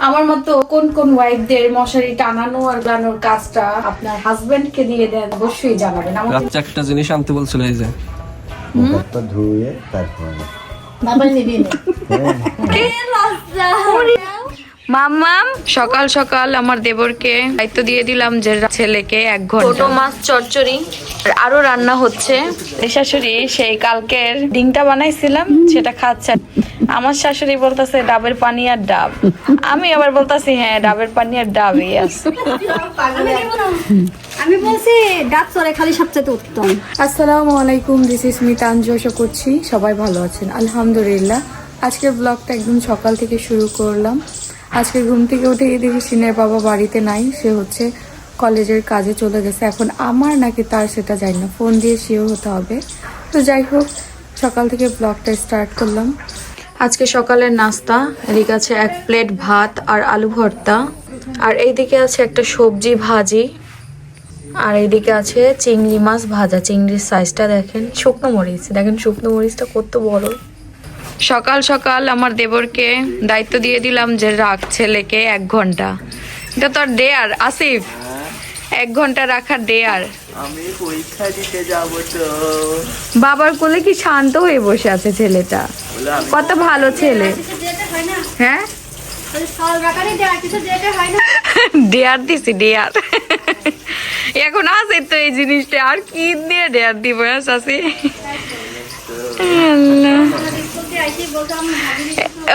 আমার মতো কোন কোন ওয়াইফদের মশারি টানানো আর গানোর কাজটা আপনার হাজবেন্ড কে দিয়ে দেন অবশ্যই জানাবেন। আমাকে রাত একটা জিনিস আনতে বলছিল এই যে। মুখটা ধুয়ে তারপরে মাম্মাম সকাল সকাল আমার দেবরকে দায়িত্ব দিয়ে দিলাম যে ছেলেকে এক ঘণ্টা। ছোট মাছ চচ্চড়ি আর আরও রান্না হচ্ছে। এই শাশুড়ি সেই কালকের ডিংটা বানাইছিলাম সেটা খাচ্ছে। আমার শাশুড়ি বলতেছে ডাবের পানি আর ডাব। আমি আবার বলতাছি হ্যাঁ ডাবের পানি আর ডাব ইয়াস আমি বলছি ডাব চড়ে খালি সবচেয়ে উত্তম। আসসালামু আলাইকুম দিস ইস মিতাঞ্জু করছি সবাই ভালো আছেন। আলহামদুলিল্লাহ। আজকের ব্লগটা একদম সকাল থেকে শুরু করলাম। আজকে ঘুম থেকে উঠে দেখি সিনের বাবা বাড়িতে নাই, সে হচ্ছে কলেজের কাজে চলে গেছে। এখন আমার নাকি তার সেটা জানি না, ফোন দিয়ে শিওর হতে হবে। তো যাই হোক, সকাল থেকে ব্লগটা স্টার্ট করলাম। আজকে সকালের নাস্তা, এদিকে আছে এক প্লেট ভাত আর আলু ভর্তা, আর এইদিকে আছে একটা সবজি ভাজি, আর এইদিকে আছে চিংড়ি মাছ ভাজা। চিংড়ির সাইজটা দেখেন শুকনো মরিচ, দেখেন শুকনো মরিচটা কত বড়। সকাল সকাল আমার দেবরকে দায়িত্ব দিয়ে দিলাম যে রাখ ছেলেকে এক ঘণ্টা। এটা তো আর ডেয়ার আসিফ। এক ঘণ্টা রাখার ডেয়ার আমি পরীক্ষা দিতে যাব তো। বাবার কোলে কি শান্ত হয়ে বসে আছে ছেলেটা? কত ভালো ছেলে। যেটা হয় হ্যাঁ? হয় ডেয়ার দিছি ডেয়ার এখন আছে তো এই জিনিসটা আর কি দিয়ে ডেয়ার দিব শাসি আল্লাহ।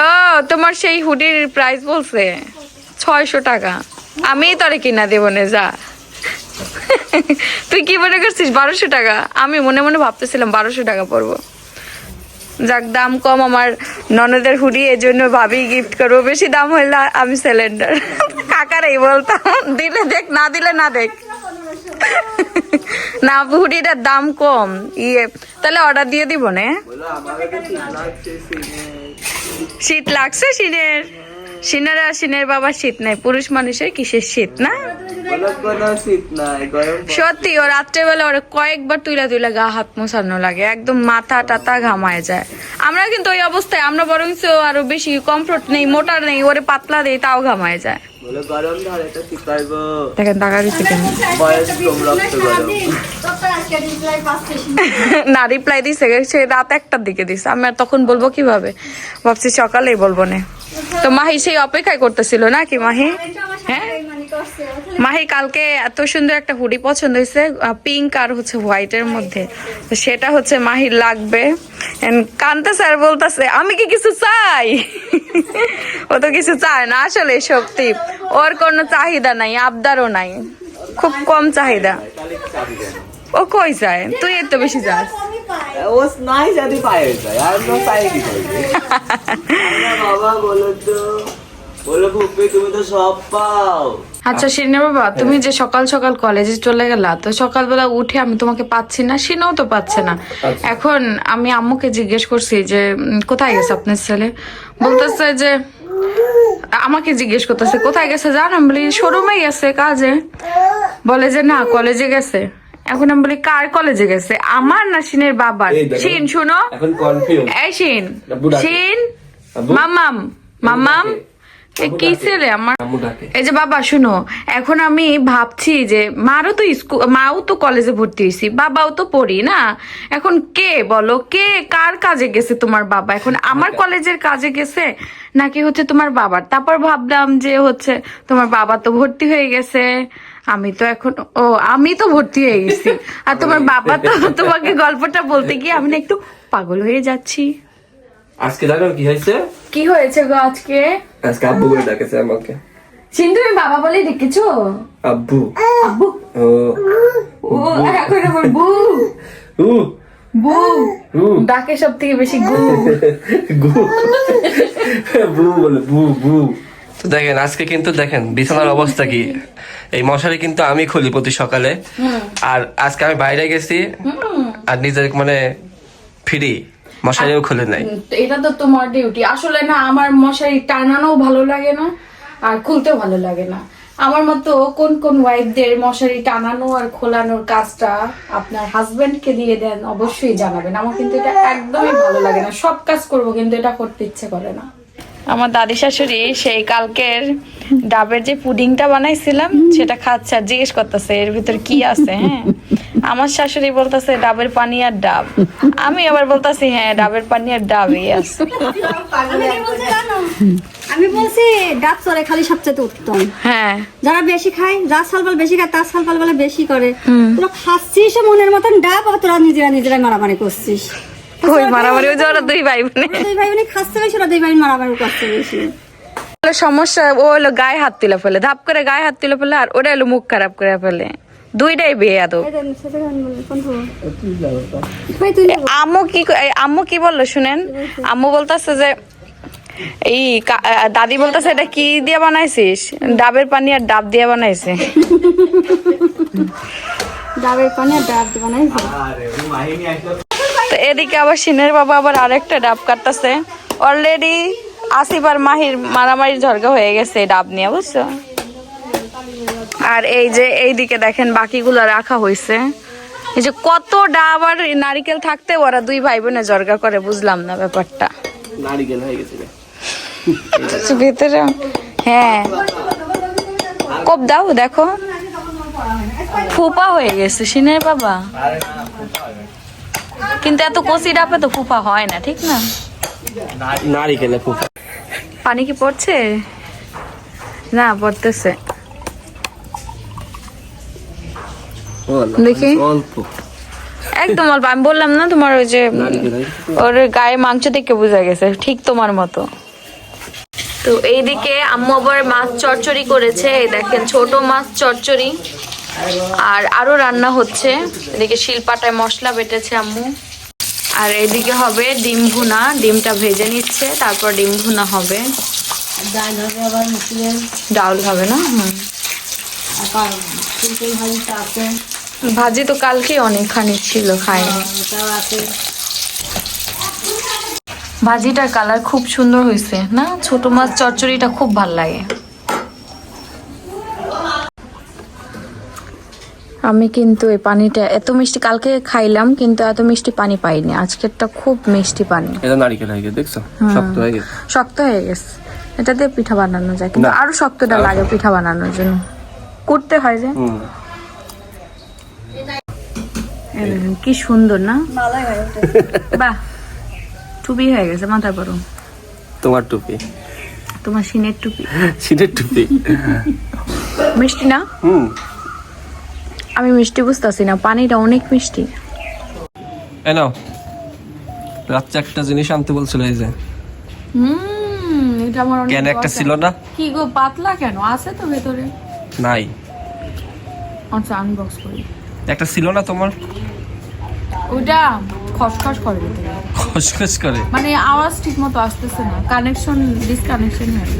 ও, তোমার সেই হুডির প্রাইস বলছে, ছয়শো টাকা। আমি তোরে কিনা দেবো না, যা। তুই কি মনে করছিস, বারোশো টাকা? আমি মনে মনে ভাবতেছিলাম বারোশো টাকা পড়ব। যাক, দাম কম আমার ননদের হুডি এই জন্য ভাবি গিফট করব। বেশি দাম হইলে আমি সিলিন্ডার কাকারাই বলতাম, দিলে দেখ, না দিলে না দেখ। না হুডিটার দাম কম। ইয়ে তাহলে অর্ডার দিয়ে দিব না? শীত লাগছে শীতের সিনের আর সিনের বাবা শীত নাই, পুরুষ মানুষের কিসের শীত, না? সত্যি, ও রাত্রেবেলা ওর কয়েকবার তুইলা তুইলা গা হাত মোছানো লাগে, একদম মাথা টাতা ঘামায় যায়। আমরা কিন্তু ওই অবস্থায়, আমরা বরং আরও বেশি কমফোর্ট নেই মোটার নেই, ওরে পাতলা দেই, তাও ঘামায় যায়। বলো গরম ধরে তো ঠিক পাইবো দেখেন টাকা দিচ্ছে বয়স কম রক্ত গরম। ডক্টর আজকে রিপ্লাই পাচ্ছে না রিপ্লাই দিছে সে রাত একটার দিকে দিছে। আমি আর তখন বলব কীভাবে? ভাবছি সকালেই বলব না। তো মাহি সেই অপেক্ষায় করতেছিল, নাকি মাহি? হ্যাঁ? মাহি কালকে এত সুন্দর একটা হুডি পছন্দ হয়েছে পিঙ্ক আর হচ্ছে হোয়াইটের মধ্যে। তো সেটা হচ্ছে মাহির লাগবে। কান্তা স্যার বলতেছে, আমি কি কিছু চাই? ও তো কিছু চায় না, আসলে সত্যি ওর কোনো চাহিদা নাই, আবদারও নাই। খুব কম চাহিদা। ও কই যায়? তুই এত বেশি যাস। বাবা বলো তো বলো তুমি তো সব পাও। আচ্ছা সিনে বাবা তুমি যে সকাল সকাল কলেজে চলে গেলা তো সকালবেলা উঠে আমি তোমাকে পাচ্ছি না সিনেও তো পাচ্ছে না। এখন আমি আম্মুকে জিজ্ঞেস করছি যে কোথায় গেছে আপনার ছেলে? বলতেছে যে আমাকে জিজ্ঞেস করতেছে কোথায় গেছে? জান আমি বলি শোরুমে গেছে কাজে। বলে যে না কলেজে গেছে। এখন আমি বলি কার কলেজে গেছে? আমার না সিনের বাবার? সিন শোনো এই শিন। সিন। শিন মামাম মামাম কি ছেলে আমার? এই যে বাবা শুনো এখন আমি ভাবছি যে মারও তো স্কুল মাও তো কলেজে ভর্তি হয়েছি বাবাও তো পড়ি না? এখন কে বলো কে কার কাজে গেছে তোমার বাবা? এখন আমার কলেজের কাজে গেছে নাকি হচ্ছে তোমার বাবার? তারপর ভাবলাম যে হচ্ছে তোমার বাবা তো ভর্তি হয়ে গেছে আমি তো এখন ও আমি তো ভর্তি হয়ে গেছি। আর তোমার বাবা তো তোমাকে গল্পটা বলতে গিয়ে আমি না একটু পাগল হয়ে যাচ্ছি। আজকে জানো কি হয়েছে? কি হয়েছে গো আজকে? আজকে আব্বু বলে ডাকেছে আমাকে। সিন্ধু তুমি বাবা বলে ডেকেছো? আব্বু। আব্বু। ও ও এখন আমার বু। উ বু। উ ডাকে সব থেকে বেশি গু। গু। বু বলে বু বু। তো দেখেন আজকে কিন্তু দেখেন বিছানার অবস্থা কি? এই মশারি কিন্তু আমি খুলি প্রতি সকালে। আর আজকে আমি বাইরে গেছি। আর নিজের মানে ফ্রি মশারিও খুলে নাই। এটা তো তোমার ডিউটি আসলে না, আমার মশারি টানানো ভালো লাগে না, আর খুলতেও ভালো লাগে না। আমার মতো কোন কোন ওয়াইফদের মশারি টানানো আর খোলানোর কাজটা আপনার হাজবেন্ড কে দিয়ে দেন, অবশ্যই জানাবেন। আমার কিন্তু এটা একদমই ভালো লাগে না। সব কাজ করব কিন্তু এটা করতে ইচ্ছে করে না। আমার দাদি শাশুড়ি সেই কালকের ডাবের যে পুডিংটা বানাইছিলাম সেটা খাচ্ছে আর জিজ্ঞেস করতেছে এর ভিতর কি আছে? হ্যাঁ? আমার শাশুড়ি বলতেছে ডাবের পানি আর ডাব। আমি আবার বলতেছি হ্যাঁ ডাবের পানি আর ডাবই আছে। আমি বলছি ডাব চলে খালি সবচেয়ে উত্তম। হ্যাঁ। যারা বেশি খায় যা সালপাল বেশি খায় তার সালপাল বলে বেশি করে। তোরা খাচ্ছিস মনের মতন ডাব আর তোরা নিজেরা নিজেরা মারামারি করছিস। ওই মারামারি ওই ওরা দুই ভাই বোনে। দুই ভাই বোনে খাচ্ছে বেশি ওরা দুই ভাই মারামারি করছে বেশি। সমস্যা ও হলো গায়ে হাত তুলে ফেলে ধাপ করে গায়ে হাত তুলে ফেলে আর ওরা হলো মুখ খারাপ করে ফেলে। দুইটাই বিয়ে আদৌ। আম্মু কি আম্মু কি বলল শুনেন? আম্মু বলতেছে যে এই কা- দাদি বলতেছে এটা কি দিয়ে বানাইছিস? ডাবের পানি আর ডাব দিয়ে বানাইছে। ডাবের পানি আর ডাব দিব না তো এদিকে আবার সিনের বাবা আবার আরেকটা ডাব কাটতেছে। অলরেডি আসিফ আর মাহির মারামারি ঝরগা হয়ে গেছে ডাব নিয়ে বুঝছ? আর এই যে এইদিকে দেখেন বাকিগুলো রাখা হয়েছে এই যে কত ডাব আর নারিকেল থাকতে ওরা দুই ভাই বোনে জর্গা করে বুঝলাম না ব্যাপারটা। নারিকেল হয়ে গেছে ভিতরে হ্যাঁ। কপ দাও দেখো। ফুপা হয়ে গেছে সিনের বাবা। কিন্তু এত কচি ডাবে তো ফুপা হয় না ঠিক না? নারিকেলে পানি কি পড়ছে? না পড়তেছে। দেখি। একদম অল্প আমি বললাম না তোমার ওই যে ওর গায়ে মাংস দেখে বোঝা গেছে ঠিক তোমার মতো। তো এইদিকে আম্মু আবার মাছ চচ্চড়ি করেছে এই দেখেন ছোট মাছ চচ্চড়ি আর আরও রান্না হচ্ছে। এদিকে শিলপাটায় মশলা বেটেছে আম্মু। আর এদিকে হবে ডিম ভুনা। ডিমটা ভেজে নিচ্ছে, তারপর ডিম ভুনা হবে। ডাল হবে না? হুম। ভাজি তো কালকে অনেকখানি ছিল, খাইনি। ভাজিটার কালার খুব সুন্দর হয়েছে না? ছোট মাছ চচ্চড়িটা খুব ভালো লাগে। আমি কিন্তু এই পানিটা এত মিষ্টি কালকে খাইলাম কিন্তু এত মিষ্টি পানি পাইনি। আজকেরটা খুব মিষ্টি পানি। এটা নারিকেল হয়ে গেছে দেখছ? শক্ত হয়ে গেছে। শক্ত হয়ে গেছে। এটা দিয়ে পিঠা বানানো যায় কিন্তু আরও শক্তটা লাগে পিঠা বানানোর জন্য। করতে হয় যে। কি সুন্দর না? হয়। বাহ। টুপি হয়ে গেছে মাথা পরও তোমার টুপি। তোমার সিনের টুপি। শীতের টুপি। মিষ্টি না? হুম। আমি মিষ্টি বুঝতেছি না পানিটা অনেক মিষ্টি। এনো রাত্রে একটা জিনিস আনতে বলছিল এই যে। হুম এটা আমার অনেক কেন একটা ছিল না? কি গো পাতলা কেন? আছে তো ভেতরে। নাই। আচ্ছা আনবক্স করি। একটা ছিল না তোমার? ওটা খসখস করে ভেতরে। খসখস করে? মানে আওয়াজ ঠিক মতো আসতেছে না। কানেকশন ডিসকানেকশন হয়ে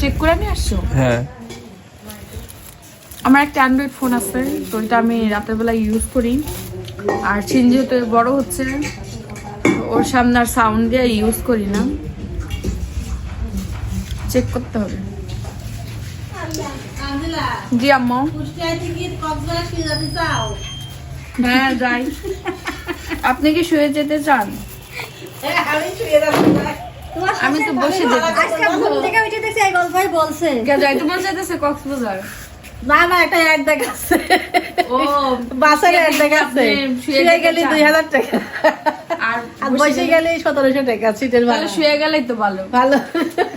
চেক করে নিয়ে আসছো? হ্যাঁ। আমার একটা অ্যান্ড্রয়েড ফোন আছে তো এটা আমি রাতের বেলা ইউজ করি। আর চিন যেহেতু বড় হচ্ছে ওর সামনে আর সাউন্ড দিয়ে ইউজ করি না। চেক করতে হবে। জি আম্মা। হ্যাঁ যাই। আপনি কি শুয়ে যেতে চান? আমি তো বসে যেতে। আজকে ঘুম থেকে উঠে দেখছি এই গল্পই বলছে। কে যাইতে বলছে যেতেছে কক্সবাজার? না না একটা অ্যাড দেখাচ্ছে ও বাসার অ্যাড দেখাচ্ছে আপনি শুয়ে গেলে দুই হাজার টাকা। আর বসে গেলে? সতেরোশো টাকা সিটের তাহলে ভাড়া। শুয়ে গেলেই তো ভালো। ভালো।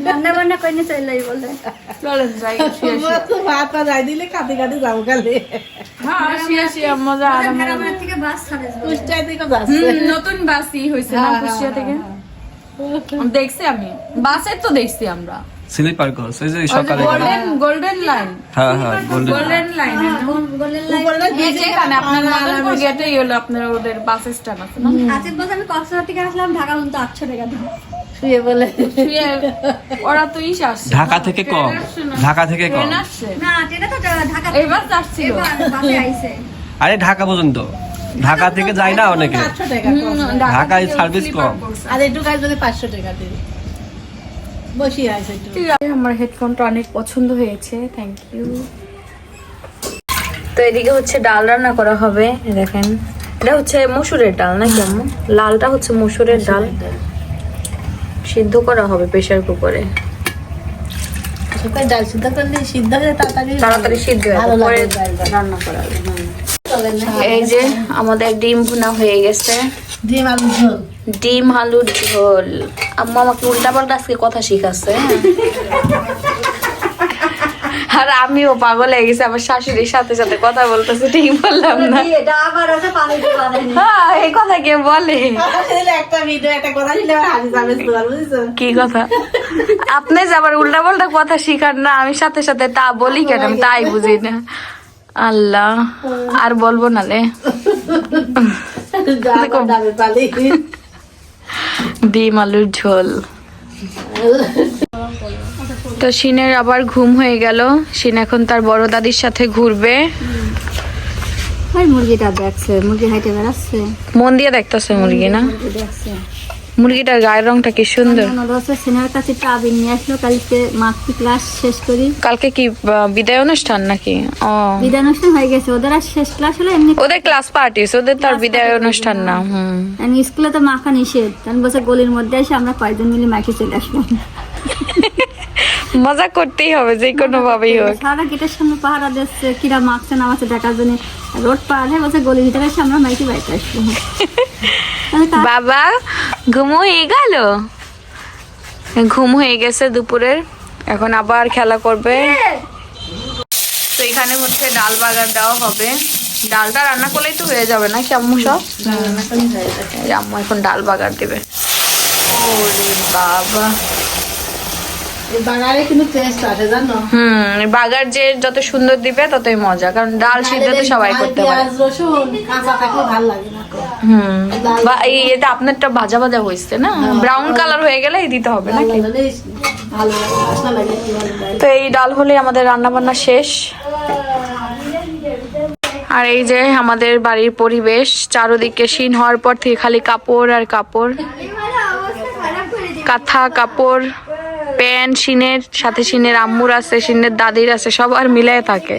রান্না বান্না করে নিয়ে চলে বলে। চলেন যাই ভাত পা যাই দিলে যাব হ্যাঁ নতুন বাসই হয়েছে না হ্যাঁ, কুষ্টিয়া থেকে? দেখছি আমি। বাসের তো দেখছি আমরা। স্লিপার কোর্স এই যে সকালে গোল্ডেন গোল্ডেন লাইন হ্যাঁ হ্যাঁ গোল্ডেন গোল্ডেন লাইন উপরে এই যে এখানে আপনার মদনপুর গেটেই হলো আপনার ওদের বাস স্ট্যান্ড আছে না? আসিফ বলছে আমি কক্সবাজার থেকে আসলাম ঢাকা পর্যন্ত টাকা শুয়ে বলে। শুয়ে ওরা তো ইস আসছে। ঢাকা থেকে কম। ঢাকা থেকে কম। না ট্রেনে তো ঢাকা আসছিল এবার বাসে আইছে। আরে ঢাকা পর্যন্ত। ঢাকা থেকে যায় না অনেকে। ঢাকায় সার্ভিস কম। আর একটু কাজ যদি পাঁচশো টাকা দিই বসিয়ে আছে আমার হেডফোনটা অনেক পছন্দ হয়েছে থ্যাংক ইউ তো এদিকে হচ্ছে ডাল রান্না করা হবে দেখেন। এটা হচ্ছে মসুরের ডাল নাকি আম্মু? লালটা হচ্ছে মসুরের ডাল। সিদ্ধ করা হবে প্রেসার কুকারে। ডাল সিদ্ধ করলে সিদ্ধ হয়ে তাড়াতাড়ি তাড়াতাড়ি সিদ্ধ হয়ে পরে রান্না করা হবে এই যে আমাদের ডিম ভুনা হয়ে গেছে। ডিম আলু ঝোল। ডিম আলুর ঝোল। আম্মা আমাকে উল্টা পাল্টা আজকে কথা শিখাচ্ছে হ্যাঁ। আর আমিও পাগল হয়ে গেছি আমার শাশুড়ির সাথে সাথে কথা বলতেছি ঠিক বললাম না। এটা আবার আছে পানি দিয়ে বানাইনি হ্যাঁ, এই কথা কে বলে? কি কথা? আপনি যে আবার উল্টা পাল্টা কথা শিখান না আমি সাথে সাথে তা বলি কেন? তাই বুঝি না। আল্লাহ আর বলব না পালি। ডিম আলুর ঝোল। তো সিনের আবার ঘুম হয়ে গেল। সিন এখন তার বড় দাদির সাথে ঘুরবে। মুরগিটা দেখছে মুরগি হাইটে বেড়াচ্ছে মন দিয়ে দেখতেছে মুরগি না? দেখছে। মুরগিটার গায়ের রংটা কি সুন্দর? সিনেমার কাছে নিয়ে আসলো কালকে মাতৃ ক্লাস শেষ করি। কালকে কি বিদায় অনুষ্ঠান নাকি? ও। বিদায় অনুষ্ঠান হয়ে গেছে ওদের আর শেষ ক্লাস হলো এমনি ওদের ক্লাস পার্টি ওদের তার বিদায় অনুষ্ঠান না হুম। স্কুলে তো মাখা নিষেধ আমি বসে গলির মধ্যে এসে আমরা কয়েকজন মিলে মাইকে চলে আসলাম মজা করতেই হবে যে কোনো ভাবেই হোক। সারা গেটের সামনে পাহারা দিচ্ছে কিরা মাখছে নামাচ্ছে দেখার জন্য। রোড পার হয়ে বসে গলির ভিতরে এসে আমরা মাইকে বাড়িতে আসলাম আমি তা- বাবা ঘুম হয়ে গেল? ঘুম হয়ে গেছে দুপুরের। এখন আবার খেলা করবে। তো এখানে হচ্ছে ডাল বাগান দেওয়া হবে। ডালটা রান্না করলেই তো হয়ে যাবে না আম্মু সব? এই আম্মু এখন ডাল বাগান দেবে। ওরে বাবা এই বাঙালি কিন্তু টেস্ট আছে জানো হুম বাগার যে যত সুন্দর দিবে ততই মজা। কারণ ডাল সিদ্ধ তো সবাই করতে পারে। হুম বা এই এটা আপনারটা ভাজা ভাজা হয়েছে না? ব্রাউন কালার হয়ে গেলে দিতে হবে নাকি? লাগে তো এই ডাল হলে আমাদের রান্না বান্না শেষ। আর এই যে আমাদের বাড়ির পরিবেশ চারোদিকে শিন হওয়ার পর থেকে খালি কাপড় আর কাপড়। কাঁথা কাপড়। প্যান্ট সিনের সাথে শিনের আম্মুর আছে সিনের দাদির আছে সবার মিলাই থাকে।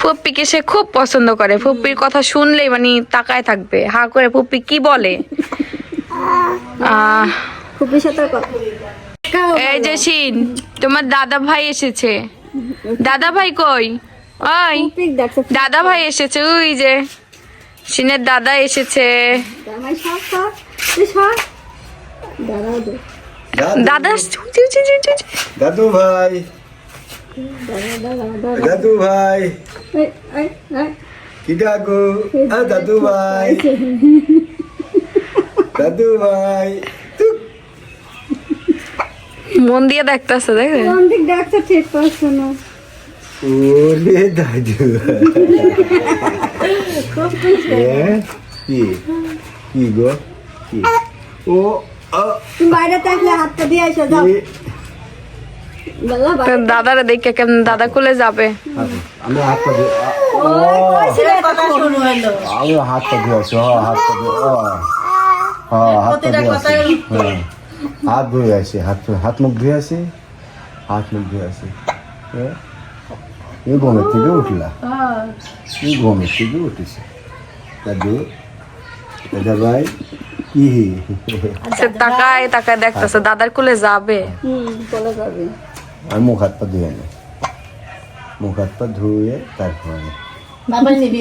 ফুপ্পিকে সে খুব পছন্দ করে। ফুপ্পির কথা শুনলেই মানে তাকায় থাকবে। হা করে ফুপ্পি কি বলে? সাথে এই যে শিন তোমার দাদা ভাই এসেছে। দাদা ভাই কই? ওই দাদা ভাই এসেছে ওই যে। শিনের দাদা এসেছে। দাদা। দাদু ভাই। দাদু ভাই। কি ডাকো দাদু ভাই। দাদু ভাই। মন দিয়ে দেখতেছে দেখে কোন দিক দেখছ ঠিক করছ না ওরে দাদু হ্যাঁ? কি কি গো কি ও তুমি বাইরে থাকলে হাতটা দিয়ে এসো যাও দাদারা দেখে কেমন দাদা কুলে যাবে? আমি হাতটা দিয়ে আমি হাতটা দিয়ে আছি হ হাতটা দিয়ে ও। হাতটা দিয়ে আছি। হ্যাঁ হাত ধুয়ে আসি হাত হাত মুখ ধুয়ে আসি হাত মুখ ধুয়ে আসি হ্যাঁ এই ঘুমের থেকে উঠলা। এই ঘুমের থেকে উঠেছে। দাদু দাদা ভাই। কি তাকায় তাকায় দেখতেছে দাদার কুলে যাবে। হুম আমি মুখ হাত পা ধুয়ে নি। মুখ হাত পা ধুয়ে তারপরে বাবা নিবি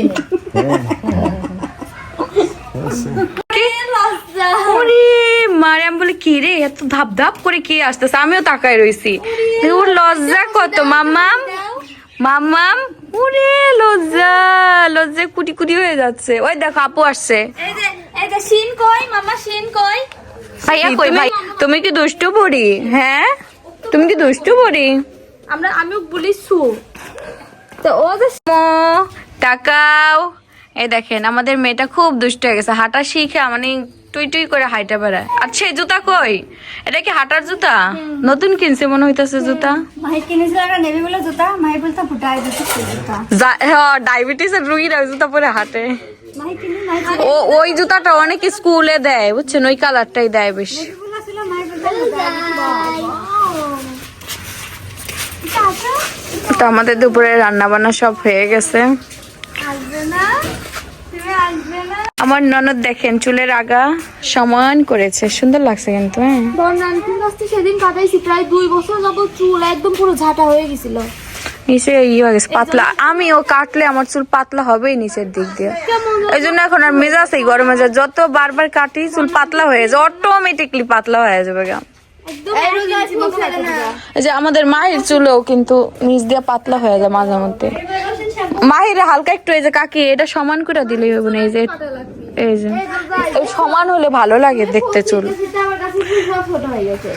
মারিয়াম বলে কি রে এত ধাপ ধাপ করে কি আসতেছে? আমিও তাকায় রইছি। ওর লজ্জা কত মাম্মাম? মাম্মাম উরে লজ্জা লজ্জা কুটি কুটি হয়ে যাচ্ছে। ওই দেখো আপু আসছে। ভাইয়া কই? ভাই তুমি কি দুষ্টু বুড়ি? হ্যাঁ? তুমি কি দুষ্টু বুড়ি? আমরা আমিও বলিছু তো ও তাকাও এই দেখেন আমাদের মেয়েটা খুব দুষ্ট হয়ে গেছে হাঁটা শিখে মানে টুই টুই করে হাইটা বেড়ায়। আচ্ছা এই জুতা কই? এটা কি হাঁটার জুতা? নতুন কিনছে মনে হইতাছে জুতা? মাই কিনেছিল একটা নেভি বলে জুতা মাই বলতে জুতা। ডায়াবেটিস এর রুগীরা ওই জুতা পরে হাঁটে। ও ওই জুতাটা অনেক স্কুলে দেয় বুঝছেন? ওই কালারটাই দেয় বেশি। তো আমাদের দুপুরে রান্না বান্না সব হয়ে গেছে। আমার ননদ দেখেন চুলের আগা সমান করেছে। সুন্দর লাগছে কিন্তু হ্যাঁ। সেদিন কাটাইছি প্রায় দুই বছর যাবত চুল একদম পুরো ঝাঁটা হয়ে গেছিল। নিচে ইয়ে হয়ে গেছে পাতলা। আমিও কাটলে আমার চুল পাতলা হবেই নিচের দিক দিয়ে। এই জন্য এখন আর মেজাজ এই গরমে যত বারবার কাটি চুল পাতলা হয়ে যায় অটোমেটিকলি পাতলা হয়ে যাবে গা। যে আমাদের মাহির চুলেও কিন্তু নিচ দিয়ে পাতলা হয়ে যায় মাঝে মধ্যে। মাহির হালকা একটু এই যে কাকি এটা সমান করে দিলেই হবে না এই যে এই যে। সমান হলে ভালো লাগে দেখতে চুল। ছোট হয়ে গেছে।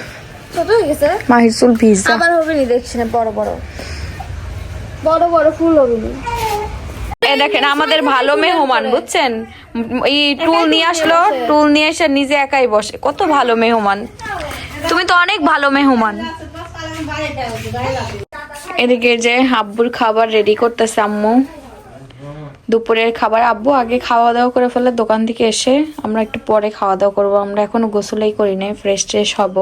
ছোট হয়ে গেছে? মাহির চুল ভিজা। আবার হবে নি দেখছি না বড় বড়। বড় বড় ফুল হবে নি এ দেখেন, আমাদের ভালো মেহমান, বুঝছেন? এই টুল নিয়ে আসলো, টুল নিয়ে এসে নিজে একাই বসে। কত ভালো মেহমান। তুমি তো অনেক ভালো মেহমান। এদিকে যে আব্বুর খাবার রেডি করতেছে আম্মু। দুপুরের খাবার, আব্বু আগে খাওয়া দাওয়া করে ফেলে দোকান থেকে এসে আমরা একটু পরে খাওয়া দাওয়া করব। আমরা এখনও গোসলেই করি নাই ফ্রেশ ট্রেশ হব।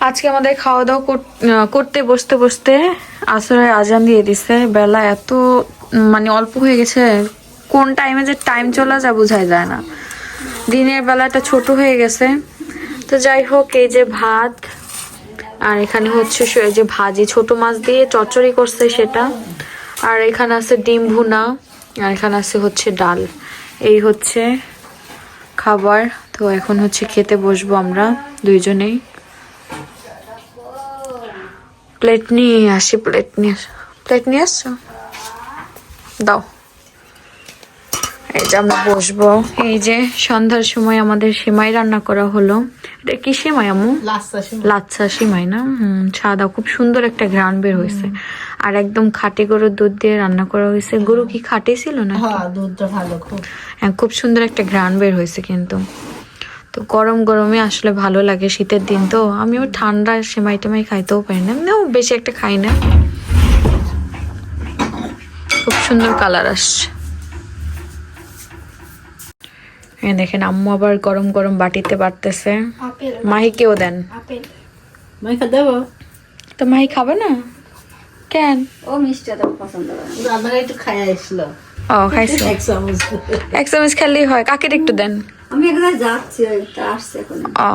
আজকে আমাদের খাওয়া দাওয়া কর- করতে বসতে বসতে আসরের আজান দিয়ে দিছে। বেলা এত মানে অল্প হয়ে গেছে। কোন টাইমে যে টাইম চলে যায় বোঝাই যায় না। দিনের বেলাটা ছোট হয়ে গেছে। তো যাই হোক, এই যে ভাত, আর এখানে হচ্ছে যে ভাজি, ছোট মাছ দিয়ে চচ্চড়ি করছে সেটা। আর এখানে আছে ডিম ভুনা, আর এখানে আছে হচ্ছে ডাল। এই হচ্ছে খাবার। তো এখন হচ্ছে খেতে বসবো আমরা দুইজনেই। প্লেট নিয়ে আসি প্লেট নিয়ে প্লেট নিয়ে আসছো? দাও। এই যে আমরা বসবো। এই যে সন্ধ্যার সময় আমাদের সিমাই রান্না করা হলো। এটা কি সিমাই আমু লাচ্ছা সিমাই। না? হুম সাদা। খুব সুন্দর একটা ঘ্রাণ বের হয়েছে। আর একদম খাঁটি গরুর দুধ দিয়ে রান্না করা হয়েছে। গরু কি খাঁটি ছিল না দুধটা ভালো খুব। হ্যাঁ খুব সুন্দর একটা ঘ্রাণ বের হয়েছে কিন্তু। তো গরম গরমে আসলে ভালো লাগে শীতের দিন তো। আমিও ঠান্ডা সেমাই টেমাই খাইতেও পারি না। এমনিও বেশি একটা খাই না। খুব সুন্দর কালার আসছে। এই দেখেন আম্মু আবার গরম গরম বাটিতে বাড়তেছে আপেল। মাহিকেও দেন? তো মাহি খাবে না? কেন? ও মিষ্টি পছন্দ করে। একটু খাই আসলো। ও খাইছে। এক চামচ। এক চামচ খেলেই হয়। কাকের একটু দেন। আমি এখানে যাচ্ছি ওই তা আসছে এখন। ও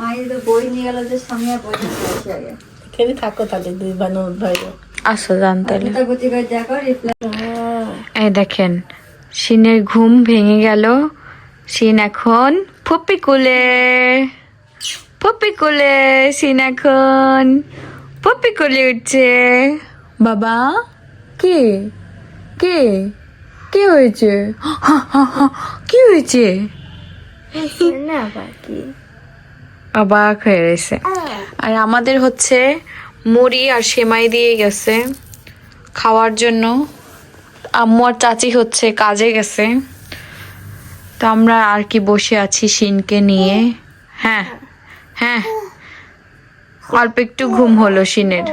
মায়ের তো বই নিয়ে গেল যে স্বামী আর বই নিয়ে আগে এখানে থাকো তাহলে দুই বানো ভাই। আসো জান তাহলে। এই দেখেন সিনের ঘুম ভেঙে গেল। শিন এখন ফুপি কুলে। ফুপি কুলে শিন এখন ফুপি কুলে উঠছে। বাবা কে? কে? কি হয়েছে? হা, হা, হা, কি হয়েছে? না আবার কি অবাক হয়ে রয়েছে। আর আমাদের হচ্ছে মুড়ি আর সেমাই দিয়ে গেছে খাওয়ার জন্য। আম্মু আর চাচি হচ্ছে কাজে গেছে। তো আমরা আর কি বসে আছি শিনকে নিয়ে। হ্যাঁ হ্যাঁ। অল্প একটু ঘুম হলো শিনের।